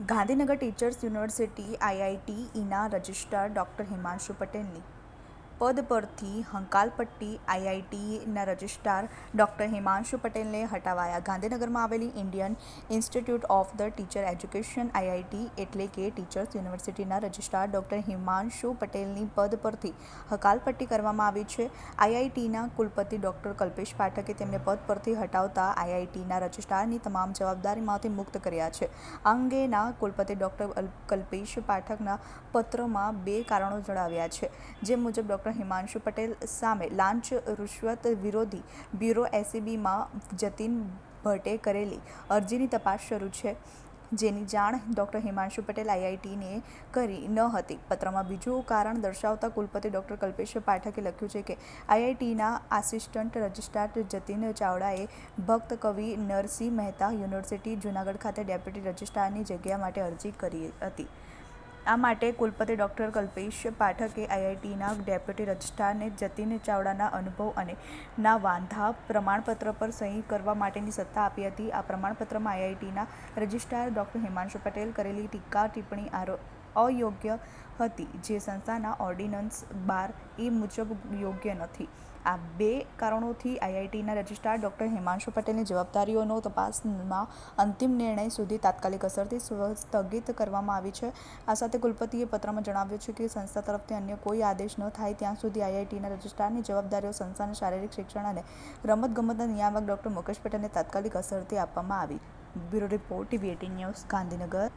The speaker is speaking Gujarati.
ગાંધીનગર ટીચર્સ યુનિવર્સિટી આઈઆઈટીઈના રજિસ્ટ્રાર ડૉક્ટર હિમાંશુ પટેલની. પદ પરથી હંકાલપટ્ટી આઈઆઈટીના રજિસ્ટ્રાર ડૉક્ટર હિમાંશુ પટેલને હટાવાયા. ગાંધીનગરમાં આવેલી Indian institute of the teacher education IIT એટલે કે ટીચર્સ યુનિવર્સિટીના રજિસ્ટ્રાર ડૉક્ટર હિમાંશુ પટેલની પદ પરથી હકાલપટ્ટી કરવામાં આવી છે. આઈઆઈટીના કુલપતિ ડૉક્ટર કલ્પેશ પાઠકે તેમને પદ પરથી હટાવતા આઈઆઈટીના રજિસ્ટ્રારની તમામ જવાબદારીમાંથી મુક્ત કર્યા છે. આ અંગેના કુલપતિ ડૉક્ટર કલ્પેશ પાઠકના પત્રમાં બે કારણો જણાવ્યા છે. જે મુજબ ડૉક્ટર હિમાંશુ પટેલ સામે લાંચ રૂશ્વત વિરોધી બ્યુરો એસીબીમાં જતીન ભટ્ટે કરેલી અરજીની તપાસ શરૂ છે. જેની જાણ ડૉક્ટર હિમાંશુ પટેલ આઈઆઈટીને કરી ન હતી. પત્રમાં બીજું કારણ દર્શાવતા કુલપતિ ડૉક્ટર કલ્પેશ પાઠકે લખ્યું છે કે આઈઆઈટીના આસિસ્ટન્ટ રજિસ્ટ્રાર જતીન ચાવડાએ ભક્ત કવિ નરસિંહ મહેતા યુનિવર્સિટી જૂનાગઢ ખાતે ડેપ્યુટી રજિસ્ટ્રારની જગ્યા માટે અરજી કરી હતી. આ માટે કુલપતિ ડૉક્ટર કલ્પેશ પાઠકે આઈઆઈટીના ડેપ્યુટી રજિસ્ટ્રારને જતીન ચાવડાના અનુભવ અને ના વાંધા પ્રમાણપત્ર પર સહી કરવા માટેની સત્તા આપી હતી. આ પ્રમાણપત્રમાં આઈઆઈટીના રજિસ્ટ્રાર ડૉક્ટર હિમાંશુ પટેલ કરેલી ટીકા, ટિપ્પણી, આરો અયોગ્ય હતી જે સંસ્થાના ઓર્ડિનન્સ બાર એ મુજબ યોગ્ય નથી. આ બે કારણોથી આઈઆઈટીના રજિસ્ટ્રાર ડૉક્ટર હિમાંશુ પટેલની જવાબદારીઓનો તપાસમાં અંતિમ નિર્ણય સુધી તાત્કાલિક અસરથી સ્થગિત કરવામાં આવી છે. આ સાથે કુલપતિએ પત્રમાં જણાવ્યું છે કે સંસ્થા તરફથી અન્ય કોઈ આદેશ ન થાય ત્યાં સુધી આઈઆઈટીના રજિસ્ટ્રારની જવાબદારીઓ સંસ્થાના શારીરિક શિક્ષણ અને રમતગમતના નિયામક ડૉક્ટર મુકેશ પટેલને તાત્કાલિક અસરથી આપવામાં આવી. Bureau report TV news Gandhinagar.